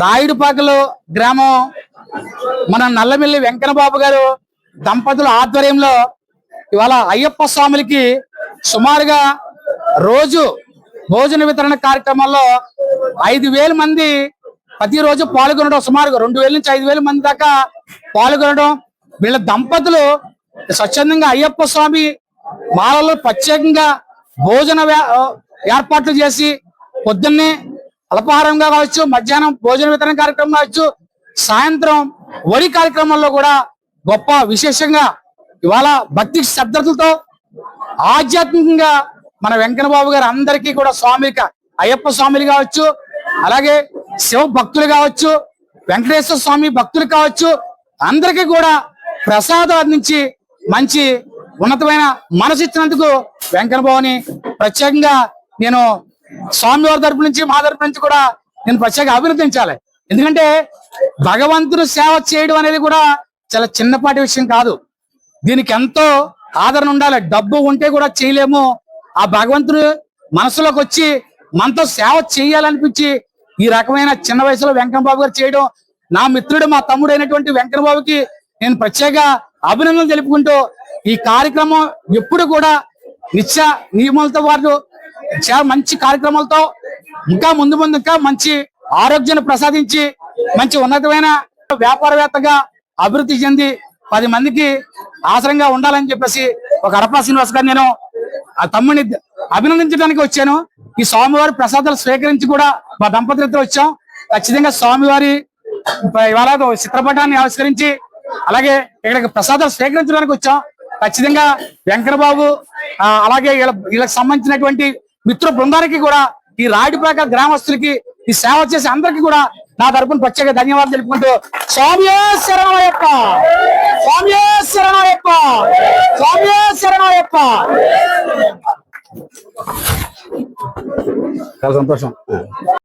రాయుడుపాకలు గ్రామం మన నల్లమిల్లి వెంకటబాబు బాబు గారు దంపతుల ఆధ్వర్యంలో ఇవాళ అయ్యప్ప స్వాములకి సుమారుగా రోజు భోజన వితరణ కార్యక్రమంలో ఐదు వేల మంది ప్రతిరోజు పాల్గొనడం సుమారుగా రెండు వేల నుంచి ఐదు వేల మంది దాకా పాల్గొనడం. వీళ్ళ దంపతులు స్వచ్ఛందంగా అయ్యప్ప స్వామి మాలలో ప్రత్యేకంగా భోజన ఏర్పాట్లు చేసి పొద్దున్నే అల్పాహారంగా కావచ్చు మధ్యాహ్నం భోజన వితరణ కార్యక్రమం కావచ్చు సాయంత్రం వరి కార్యక్రమంలో కూడా గొప్ప విశేషంగా ఇవాళ భక్తి శ్రద్ధలతో ఆధ్యాత్మికంగా మన వెంకటబాబు బాబు గారు అందరికీ కూడా స్వామిక అయ్యప్ప స్వామిలు కావచ్చు అలాగే శివ భక్తులు కావచ్చు వెంకటేశ్వర స్వామి భక్తులు కావచ్చు అందరికీ కూడా ప్రసాదం అందించి మంచి ఉన్నతమైన మనసు ఇచ్చినందుకు వెంకటబాబుని ప్రత్యేకంగా నేను స్వామివారి తరపు నుంచి మా తరపు నుంచి కూడా నేను ప్రత్యేక అభినందించాలి. ఎందుకంటే భగవంతుడు సేవ చేయడం అనేది కూడా చాలా చిన్నపాటి విషయం కాదు. దీనికి ఎంతో ఆదరణ ఉండాలి. డబ్బు ఉంటే కూడా చేయలేము. ఆ భగవంతుడు మనసులోకి వచ్చి మనతో సేవ చేయాలనిపించి ఈ రకమైన చిన్న వయసులో వెంకటబాబు బాబు గారు చేయడం నా మిత్రుడు మా తమ్ముడు అయినటువంటి వెంకటబాబుకి బాబుకి నేను ప్రత్యేక అభినందనలు తెలుపుకుంటూ ఈ కార్యక్రమం ఎప్పుడు కూడా నిత్య నియమాలతో పాటు చాలా మంచి కార్యక్రమాలతో ఇంకా ముందు ముందు ఇంకా మంచి ఆరోగ్యాన్ని ప్రసాదించి మంచి ఉన్నతమైన వ్యాపారవేత్తగా అభివృద్ధి చెంది పది మందికి ఆసరంగా ఉండాలని చెప్పేసి ఒక అడపా శ్రీనివాస్ గారు నేను ఆ తమ్ముడిని అభినందించడానికి వచ్చాను. ఈ స్వామివారి ప్రసాదాలు స్వీకరించి కూడా మా దంపతులతో వచ్చాం. ఖచ్చితంగా స్వామివారి ఇవాళ చిత్రపటాన్ని ఆవిష్కరించి అలాగే ఇక్కడికి ప్రసాదాలు స్వీకరించడానికి వచ్చాం. ఖచ్చితంగా వెంకట బాబు అలాగే వీళ్ళ- వీళ్ళకి సంబంధించినటువంటి మిత్ర బృందానికి కూడా ఈ రాయుడిపాక గ్రామస్తులకి ఈ సేవ చేసే అందరికి కూడా నా తరపున ప్రత్యేక ధన్యవాదాలు తెలుపుకుంటూ స్వామియే శరణమయ్యప్ప స్వామియే శరణమయ్యప్ప స్వామియే శరణమయ్యప్ప చాలా సంతోషం.